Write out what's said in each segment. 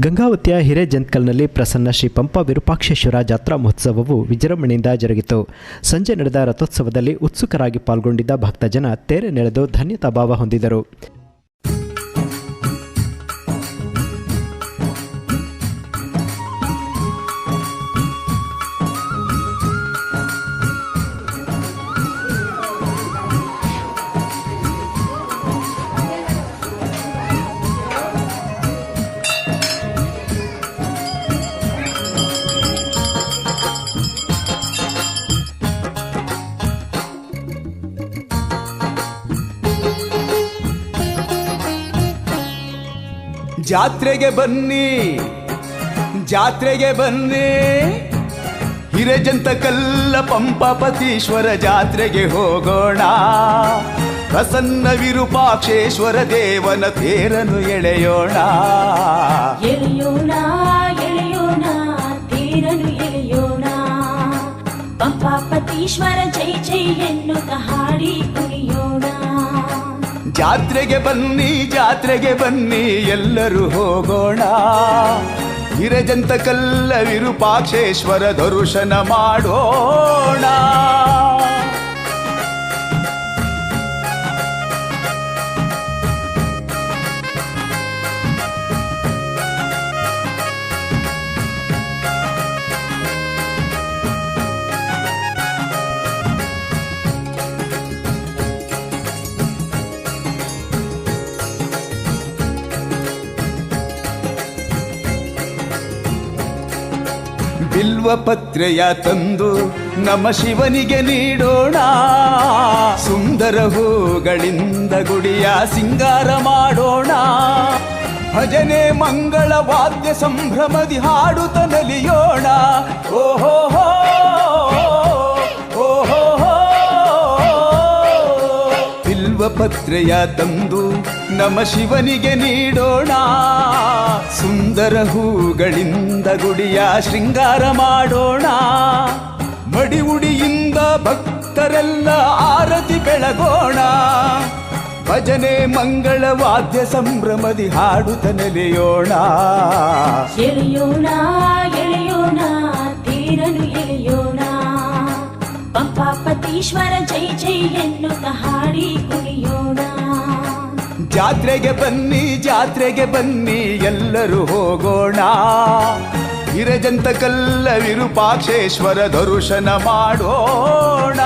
ಗಂಗಾವತಿಯ ಹಿರೇಜಂತ್ಕಲ್ನಲ್ಲಿ ಪ್ರಸನ್ನ ಶ್ರೀ ಪಂಪ ವಿರೂಪಾಕ್ಷೇಶ್ವರ ಜಾತ್ರಾ ಮಹೋತ್ಸವವು ವಿಜೃಂಭಣೆಯಿಂದ ಜರುಗಿತು. ಸಂಜೆ ನಡೆದ ರಥೋತ್ಸವದಲ್ಲಿ ಉತ್ಸುಕರಾಗಿ ಪಾಲ್ಗೊಂಡಿದ್ದ ಭಕ್ತಜನ ತೇರೆ ನೆಳೆದು ಧನ್ಯತಾ ಭಾವ ಹೊಂದಿದರು. ಜಾತ್ರೆಗೆ ಬನ್ನಿ ಜಾತ್ರೆಗೆ ಬನ್ನಿ. ಹಿರೇಜಂತ ಕಲ್ಲ ಪಂಪಪತೀಶ್ವರ ಜಾತ್ರೆಗೆ ಹೋಗೋಣ. ಪ್ರಸನ್ನ ವಿರೂಪಾಕ್ಷೇಶ್ವರ ದೇವನ ತೇರನು ಎಳೆಯೋಣ. ಎಳೆಯೋಣ ಎಳೆಯೋಣ ತೇರನು ಎಳೆಯೋಣ. ಪಂಪಾಪತೀಶ್ವರ ಜೈ ಜೈ ಎನ್ನು ಹಾಡಿ ಕುಣಿಯೋಣ. ಜಾತ್ರೆಗೆ ಬನ್ನಿ ಜಾತ್ರೆಗೆ ಬನ್ನಿ ಎಲ್ಲರೂ ಹೋಗೋಣ. ಹಿರಜಂತ ಕಲ್ಲ ವಿರೂಪಾಕ್ಷೇಶ್ವರ ದರ್ಶನ ಮಾಡೋಣ. ಬಿಲ್ವ ಪತ್ರೆಯ ತಂದು ನಮ್ಮ ಶಿವನಿಗೆ ನೀಡೋಣ. ಸುಂದರ ಹೂಗಳಿಂದ ಗುಡಿಯ ಸಿಂಗಾರ ಮಾಡೋಣ. ಭಜನೆ ಮಂಗಳ ವಾದ್ಯ ಸಂಭ್ರಮದಿ ಹಾಡುತ್ತ ನಲಿಯೋಣ. ಓಹೋ ಪತ್ರೆಯ ತಂದು ನಮ್ಮ ಶಿವನಿಗೆ ನೀಡೋಣ. ಸುಂದರ ಹೂಗಳಿಂದ ಗುಡಿಯ ಶೃಂಗಾರ ಮಾಡೋಣ. ಮಡಿ ಉಡಿಯಿಂದ ಭಕ್ತರೆಲ್ಲ ಆರತಿ ಬೆಳಗೋಣ. ಭಜನೆ ಮಂಗಳ ವಾದ್ಯ ಸಂಭ್ರಮದಿ ಹಾಡುತ್ತ ನೆಲೆಯೋಣ ಎಳೆಯೋಣ ಎಳೆಯೋಣ, ತೀರನು ಎಳೆಯೋಣ. ಪಂಪಾಪತೀಶ್ವರ ಜೈ ಜೈ ಎನ್ನುತ್ತ ಹಾಡಿ ಕುಣಿಯೋಣ. ಜಾತ್ರೆಗೆ ಬನ್ನಿ ಜಾತ್ರೆಗೆ ಬನ್ನಿ, ಎಲ್ಲರೂ ಹೋಗೋಣ. ಹಿರಜಂತ ಕಲ್ಲ ವಿರೂಪಾಕ್ಷೇಶ್ವರ ದರ್ಶನ ಮಾಡೋಣ.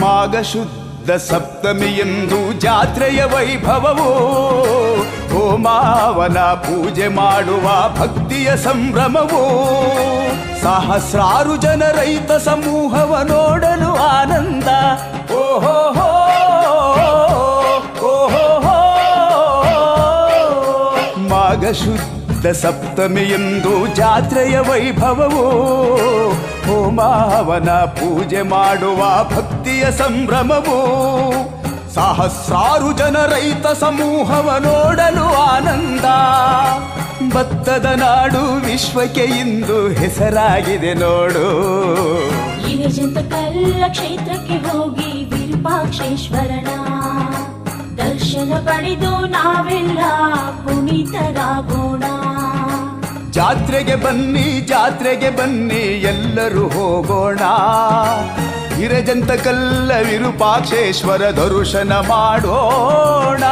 ಮಾಘ ಶುದ್ಧ ಸಪ್ತಮಿಯಂದು ಜಾತ್ರೆಯ ವೈಭವವು, ಹೋಮಾವನ ಪೂಜೆ ಮಾಡುವ ಭಕ್ತಿಯ ಸಂಭ್ರಮವು, ಸಹಸ್ರಾರು ಜನ ರೈತ ಸಮೂಹವ ನೋಡಲು ಆನಂದ. ಓಹೋ ಮಾಘ ಶುದ್ಧ ಸಪ್ತಮಿಯಂದು ಜಾತ್ರೆಯ ವೈಭವವು ಹೋಮಾವನ ಪೂಜೆ ಮಾಡುವ ಭಕ್ತಿಯ ಸಂಭ್ರಮವು ಸಹಸ್ರಾರು ಜನ ರೈತ ಸಮೂಹವ ನೋಡಲು ಆನಂದ. ಭತ್ತದ ನಾಡು ವಿಶ್ವಕ್ಕೆ ಇಂದು ಹೆಸರಾಗಿದೆ ನೋಡು. ಕಲ್ಲ ಕ್ಷೇತ್ರಕ್ಕೆ ಹೋಗಿ ವಿರೂಪಾಕ್ಷೇಶ್ವರನ. ದರ್ಶನ ಪಡೆದು ನಾವೆಲ್ಲ ಪುನೀತರಾಗೋಣ. ಜಾತ್ರೆಗೆ ಬನ್ನಿ ಜಾತ್ರೆಗೆ ಬನ್ನಿ ಎಲ್ಲರೂ ಹೋಗೋಣ. ಹಿರಜಂತ ಕಲ್ಲ ವಿರೂಪಾಕ್ಷೇಶ್ವರ ದರ್ಶನ ಮಾಡೋಣ.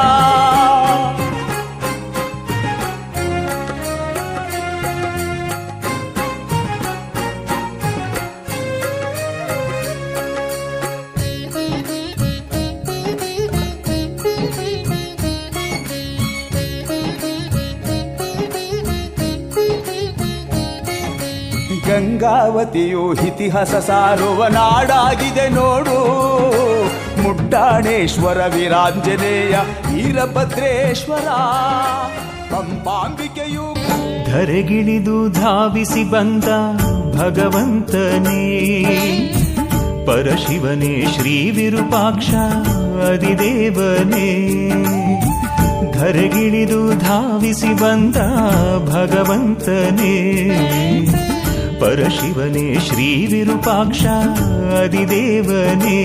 ಗಂಗಾವತಿಯು ಇತಿಹಾಸ ಸಾರುವ ನಾಡಾಗಿದೆ ನೋಡು. ಮುಟ್ಟಾಣೇಶ್ವರ ವೀರಾಂಜನೇಯ ವೀರಭದ್ರೇಶ್ವರ. ಪಂಪಾಂಬಿಕೆಯು ಧರೆಗಿಳಿದು ಧಾವಿಸಿ ಬಂದ ಭಗವಂತನೇ. ಪರಶಿವನೇ ಶ್ರೀ ವಿರೂಪಾಕ್ಷ ಅದಿದೇವನೇ ಧರೆಗಿಳಿದು ಧಾವಿಸಿ ಬಂದ ಭಗವಂತನೇ. ಪರಶಿವನೇ ಶ್ರೀ ವಿರೂಪಾಕ್ಷ ಅದಿದೇವನೇ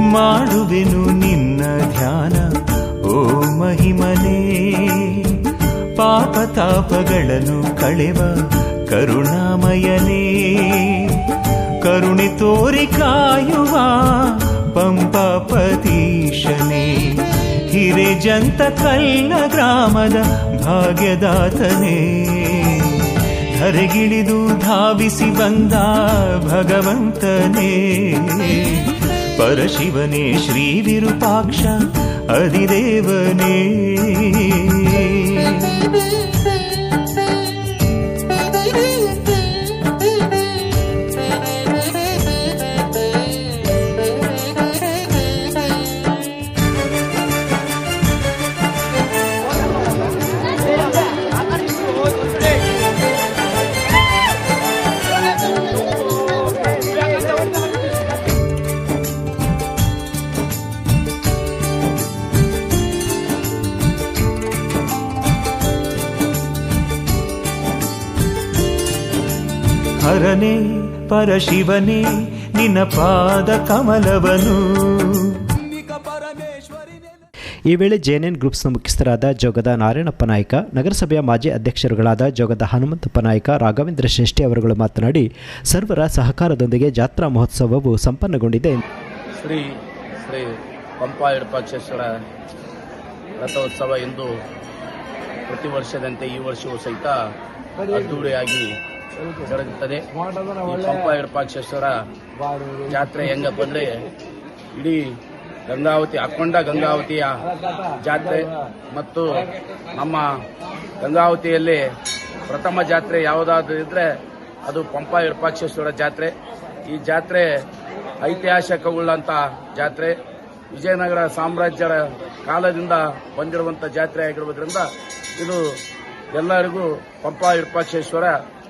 ಮಾಡುವೆನು ನಿನ್ನ ಧ್ಯಾನ, ಓ ಮಹಿಮನೇ. ಪಾಪ ತಾಪಗಳನ್ನು ಕಳೆವ ಕರುಣಾಮಯನೇ. ಕರುಣೆ ತೋರಿ ಕಾಯುವ ಪಂಪಾಪತೀಶನೇ. ಹಿರೇಜಂತ ಕಲ್ಲ ಗ್ರಾಮದ ಭಾಗ್ಯದಾತನೇ. ಧರೆಗಿಳಿದು ಧಾವಿಸಿ ಬಂದ ಭಗವಂತನೇ. ಪರಶಿವನೇ ಶ್ರೀ ವಿರೂಪಾಕ್ಷ ಅದಿದೇವನೇ. ಹರನೇ ಪರಶಿವನೇ ನಿನ್ನ ಪಾದ ಕಮಲವನು. ಈ ವೇಳೆ ಜೆಎನ್ಎನ್ ಗ್ರೂಪ್ಸ್ನ ಮುಖ್ಯಸ್ಥರಾದ ಜೋಗದ ನಾರಾಯಣಪ್ಪ ನಾಯ್ಕ ನಗರಸಭೆಯ ಮಾಜಿ ಅಧ್ಯಕ್ಷರುಗಳಾದ ಜೋಗದ ಹನುಮಂತಪ್ಪ ನಾಯ್ಕ ರಾಘವೇಂದ್ರ ಶ್ರೇಷ್ಠಿ ಅವರುಗಳು ಮಾತನಾಡಿ ಸರ್ವರ ಸಹಕಾರದೊಂದಿಗೆ ಜಾತ್ರಾ ಮಹೋತ್ಸವವು ಸಂಪನ್ನಗೊಂಡಿದೆ. ಶ್ರೀ ಶ್ರೀ ಪಂಪಾ ವಿರೂಪಾಕ್ಷೇಶ್ವರ ರಥೋತ್ಸವ ಎಂದು ಪ್ರತಿ ವರ್ಷದಂತೆ ಈ ವರ್ಷವೂ ಸಹಿತ ಅದ್ದೂರಿಯಾಗಿ ಜರುಗುತ್ತದೆ. ಪಂಪ ವಿರೂಪಾಕ್ಷೇಶ್ವರ ಜಾತ್ರೆ ಹೆಂಗಪ್ಪ ಅಂದ್ರೆ ಇಡೀ ಗಂಗಾವತಿ ಅಕ್ಕೊಂಡ ಗಂಗಾವತಿಯ ಜಾತ್ರೆ ಮತ್ತು ನಮ್ಮ ಗಂಗಾವತಿಯಲ್ಲಿ ಪ್ರಥಮ ಜಾತ್ರೆ ಯಾವುದಾದ್ರೂ ಇದ್ರೆ ಅದು ಪಂಪ ವಿರೂಪಾಕ್ಷೇಶ್ವರ ಜಾತ್ರೆ. ಈ ಜಾತ್ರೆ ಐತಿಹಾಸಿಕವುಳ್ಳಂತ ಜಾತ್ರೆ. ವಿಜಯನಗರ ಸಾಮ್ರಾಜ್ಯದ ಕಾಲದಿಂದ ಬಂದಿರುವಂಥ ಜಾತ್ರೆ ಆಗಿರುವುದರಿಂದ ಇದು ಎಲ್ಲರಿಗೂ ಪಂಪ ವಿರೂಪಾಕ್ಷೇಶ್ವರ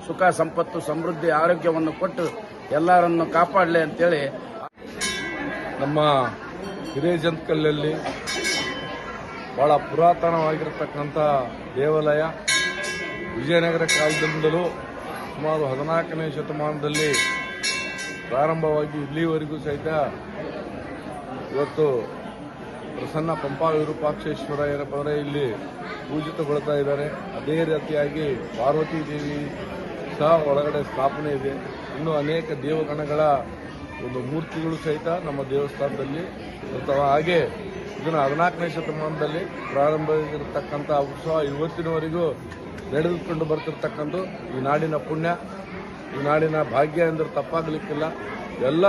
ಸುಖ, ಸಂಪತ್ತು, ಸಮೃದ್ಧಿ, ಆರೋಗ್ಯವನ್ನು ಕೊಟ್ಟು ಎಲ್ಲರನ್ನು ಕಾಪಾಡಲಿ ಅಂತೇಳಿ ನಮ್ಮ ಹಿರೇಜಂತ್ಕಲ್ಲಲ್ಲಿ ಬಹಳ ಪುರಾತನವಾಗಿರತಕ್ಕಂಥ ದೇವಾಲಯ ವಿಜಯನಗರ ಕಾಲದಿಂದಲೂ ಸುಮಾರು ಹದಿನಾಲ್ಕನೇ ಶತಮಾನದಲ್ಲಿ ಪ್ರಾರಂಭವಾಗಿ ಇಲ್ಲಿವರೆಗೂ ಸಹಿತ ಇವತ್ತು ಪ್ರಸನ್ನ ಪಂಪಾ ವಿರೂಪಾಕ್ಷೇಶ್ವರ ಏನಪ್ಪ ಇಲ್ಲಿ ಪೂಜಿತಗೊಳ್ತಾ ಇದ್ದಾರೆ. ಅದೇ ರೀತಿಯಾಗಿ ಪಾರ್ವತಿ ದೇವಿ ಸಹ ಒಳಗಡೆ ಸ್ಥಾಪನೆ ಇದೆ. ಇನ್ನು ಅನೇಕ ದೇವಗಣಗಳ ಒಂದು ಮೂರ್ತಿಗಳು ಸಹಿತ ನಮ್ಮ ದೇವಸ್ಥಾನದಲ್ಲಿ ಅಥವಾ ಹಾಗೆ ಇದನ್ನು ಹದಿನಾಲ್ಕನೇ ಶತಮಾನದಲ್ಲಿ ಪ್ರಾರಂಭವಾಗಿರತಕ್ಕಂಥ ಉತ್ಸವ ಇವತ್ತಿನವರೆಗೂ ನಡೆದುಕೊಂಡು ಬರ್ತಿರ್ತಕ್ಕಂಥ ಈ ನಾಡಿನ ಪುಣ್ಯ, ಈ ನಾಡಿನ ಭಾಗ್ಯ ಎಂದರೆ ತಪ್ಪಾಗಲಿಕ್ಕಿಲ್ಲ. ಎಲ್ಲ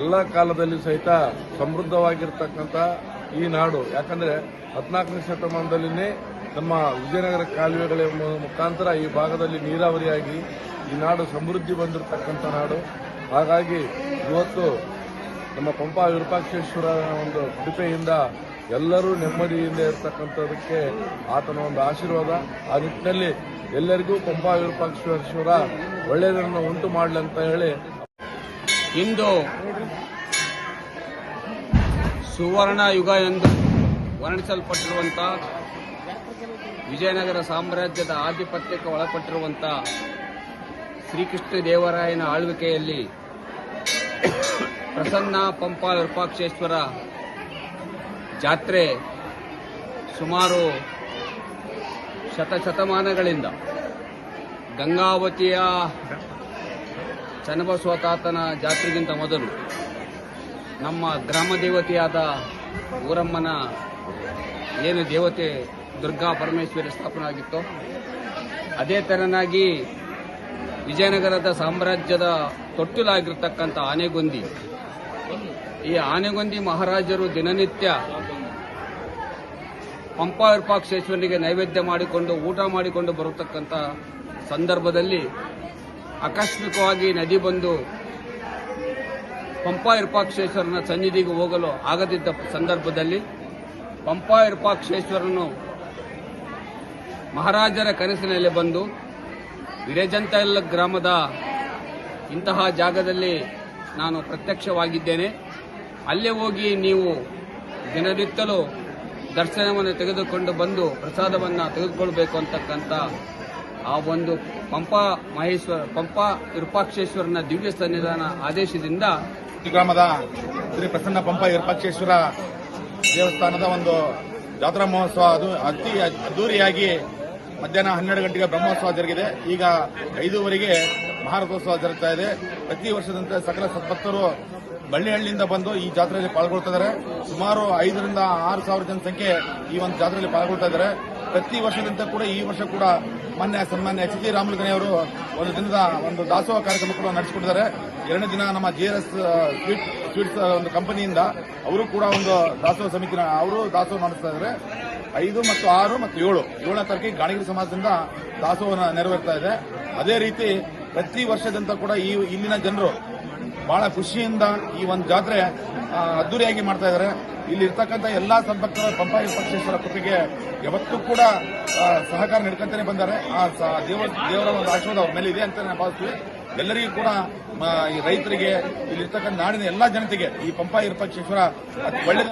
ಎಲ್ಲ ಕಾಲದಲ್ಲಿ ಸಹಿತ ಸಮೃದ್ಧವಾಗಿರ್ತಕ್ಕಂಥ ಈ ನಾಡು. ಯಾಕಂದರೆ ಹದಿನಾಲ್ಕನೇ ಶತಮಾನದಲ್ಲಿನೇ ನಮ್ಮ ವಿಜಯನಗರ ಕಾಲುವೆಗಳ ಮುಖಾಂತರ ಈ ಭಾಗದಲ್ಲಿ ನೀರಾವರಿಯಾಗಿ ಈ ನಾಡು ಸಮೃದ್ಧಿ ಬಂದಿರತಕ್ಕಂಥ ನಾಡು. ಹಾಗಾಗಿ ಇವತ್ತು ನಮ್ಮ ಪಂಪ ವಿರೂಪಾಕ್ಷೇಶ್ವರ ಒಂದು ಕೃಪೆಯಿಂದ ಎಲ್ಲರೂ ನೆಮ್ಮದಿಯಿಂದ ಇರತಕ್ಕಂಥದಕ್ಕೆ ಆತನ ಒಂದು ಆಶೀರ್ವಾದ. ಆ ನಿಟ್ಟಿನಲ್ಲಿ ಎಲ್ಲರಿಗೂ ಪಂಪ ವಿರೂಪಾಕ್ಷೇಶ್ವರ ಒಳ್ಳೆಯದನ್ನು ಉಂಟು ಮಾಡಲಿ ಅಂತ ಹೇಳಿ. ಇಂದು ಸುವರ್ಣ ಯುಗ ಎಂದು ವರ್ಣಿಸಲ್ಪಟ್ಟಿರುವಂಥ ವಿಜಯನಗರ ಸಾಮ್ರಾಜ್ಯದ ಆಧಿಪತ್ಯಕ್ಕೆ ಒಳಪಟ್ಟಿರುವಂಥ ಶ್ರೀಕೃಷ್ಣ ದೇವರಾಯನ ಆಳ್ವಿಕೆಯಲ್ಲಿ ಪ್ರಸನ್ನ ಪಂಪ ವಿರೂಪಾಕ್ಷೇಶ್ವರ ಜಾತ್ರೆ ಸುಮಾರು ಶತಶತಮಾನಗಳಿಂದ ಗಂಗಾವತಿಯ ಚನ್ನಬಸವ ತಾತನ ಜಾತ್ರೆಗಿಂತ ಮೊದಲು ನಮ್ಮ ಗ್ರಾಮ ದೇವತೆಯಾದ ಊರಮ್ಮನ ಏನು ದೇವತೆ ದುರ್ಗಾ ಪರಮೇಶ್ವರಿ ಸ್ಥಾಪನೆ ಆಗಿತ್ತು ಅದೇ ತರನಾಗಿ ವಿಜಯನಗರದ ಸಾಮ್ರಾಜ್ಯದ ತೊಟ್ಟಿಲಾಗಿರ್ತಕ್ಕಂಥ ಆನೆಗೊಂದಿ. ಈ ಆನೆಗೊಂದಿ ಮಹಾರಾಜರು ದಿನನಿತ್ಯ ಪಂಪಾ ವಿರೂಪಾಕ್ಷೇಶ್ವರನಿಗೆ ನೈವೇದ್ಯ ಮಾಡಿಕೊಂಡು, ಊಟ ಮಾಡಿಕೊಂಡು ಬರತಕ್ಕಂಥ ಸಂದರ್ಭದಲ್ಲಿ ಆಕಸ್ಮಿಕವಾಗಿ ನದಿ ಬಂದು ಪಂಪಾ ವಿರೂಪಾಕ್ಷೇಶ್ವರನ ಸನ್ನಿಧಿಗೆ ಹೋಗಲು ಆಗದಿದ್ದ ಸಂದರ್ಭದಲ್ಲಿ ಪಂಪಾ ವಿರೂಪಾಕ್ಷೇಶ್ವರನು ಮಹಾರಾಜರ ಕನಸಿನಲ್ಲಿ ಬಂದು ವಿರೇಜಂತಲ್ ಗ್ರಾಮದ ಇಂತಹ ಜಾಗದಲ್ಲಿ ನಾನು ಪ್ರತ್ಯಕ್ಷವಾಗಿದ್ದೇನೆ. ಅಲ್ಲೇ ಹೋಗಿ ನೀವು ದಿನನಿತ್ಯಲೂ ದರ್ಶನವನ್ನು ತೆಗೆದುಕೊಂಡು ಬಂದು ಪ್ರಸಾದವನ್ನು ತೆಗೆದುಕೊಳ್ಬೇಕು ಅಂತಕ್ಕಂಥ ಆ ಒಂದು ಪಂಪ ಮಹೇಶ್ವರ, ಪಂಪ ವಿರೂಪಾಕ್ಷೇಶ್ವರನ ದಿವ್ಯ ಸನ್ನಿಧಾನ ಆದೇಶದಿಂದ ಗ್ರಾಮದ ಶ್ರೀ ಪ್ರಸನ್ನ ಪಂಪ ವಿರೂಪಾಕ್ಷೇಶ್ವರ ದೇವಸ್ಥಾನದ ಒಂದು ಜಾತ್ರಾ ಮಹೋತ್ಸವ ಅದು ಅತಿ ಅದ್ದೂರಿಯಾಗಿ ಮಧ್ಯಾಹ್ನ ಹನ್ನೆರಡು ಗಂಟೆಗೆ ಬ್ರಹ್ಮೋತ್ಸವ ಜರುಗಿದೆ. ಈಗ ಐದೂವರೆಗೆ ಮಹಾರಥೋತ್ಸವ ಜರುಗ್ತಾ ಇದೆ. ಪ್ರತಿ ವರ್ಷದಂತೆ ಸಕಲ ಸದ್ಭಕ್ತರು ಬಳ್ಳಿಹಳ್ಳಿಯಿಂದ ಬಂದು ಈ ಜಾತ್ರೆಯಲ್ಲಿ ಪಾಲ್ಗೊಳ್ತಿದ್ದಾರೆ ಸುಮಾರು ಐದರಿಂದ ಆರು ಸಾವಿರ ಜನ ಸಂಖ್ಯೆ ಈ ಒಂದು ಜಾತ್ರೆಯಲ್ಲಿ ಪಾಲ್ಗೊಳ್ತಾ ಇದ್ದಾರೆ. ಪ್ರತಿ ವರ್ಷದಂತೆ ಕೂಡ ಈ ವರ್ಷ ಕೂಡ ಮಾನ್ಯ ಸನ್ಮಾನ್ಯ ಎಚ್ ಜಿ ರಾಮಲಿಂಗನವರು ಒಂದು ದಿನದ ಒಂದು ದಾಸೋಹ ಕಾರ್ಯಕ್ರಮ ಕೂಡ ನಡೆಸಿಕೊಟ್ಟಿದ್ದಾರೆ. ಎರಡನೇ ದಿನ ನಮ್ಮ ಜಿ ಎಸ್ ಸ್ವೀಟ್, ಸ್ವೀಟ್ಸ್ ಒಂದು ಕಂಪನಿಯಿಂದ ಅವರು ಕೂಡ ಒಂದು ದಾಸೋಹ ಸಮಿತಿನ, ಅವರು ದಾಸೋಹ ನಡೆಸ್ತಾ ಇದ್ದಾರೆ. ಐದು ಮತ್ತು ಆರು ಮತ್ತು ಏಳು. ಏಳನೇ ತಾರೀಕಿಗೆ ಗಾಣಿಗಿರಿ ಸಮಾಜದಿಂದ ದಾಸೋಹ ನೆರವೇರ್ತಾ ಇದೆ. ಅದೇ ರೀತಿ ಪ್ರತಿ ವರ್ಷದಂತ ಕೂಡ ಈ ಇಲ್ಲಿನ ಜನರು ಬಹಳ ಖುಷಿಯಿಂದ ಈ ಒಂದು ಜಾತ್ರೆ ಅದ್ದೂರಿಯಾಗಿ ಮಾಡ್ತಾ ಇದ್ದಾರೆ. ಇಲ್ಲಿ ಇರ್ತಕ್ಕಂಥ ಎಲ್ಲಾ ಸಂಪರ್ಕರ ಪಂಪಾಯಿ ಪಕ್ಷೇಶ್ವರ ಕೃಪೆಗೆ ಯಾವತ್ತೂ ಕೂಡ ಸಹಕಾರ ನೀಡ್ಕೊಂತಾನೆ ಬಂದಾರೆ. ಆ ದೇವರ ಒಂದು ಆಶೀರ್ವಾದ ಅವ್ರ ಮೇಲೆ ಇದೆ ಅಂತ ನಾನು ಭಾವಿಸ್ತೀವಿ. ಎಲ್ಲರಿಗೂ ಕೂಡ ಈ ರೈತರಿಗೆ, ಇಲ್ಲಿರ್ತಕ್ಕಂಥ ನಾಡಿನ ಎಲ್ಲಾ ಜನತೆಗೆ ಈ ಪಂಪಾಯಿ ಪಕ್ಷೇಶ್ವರ ಒಳ್ಳೆ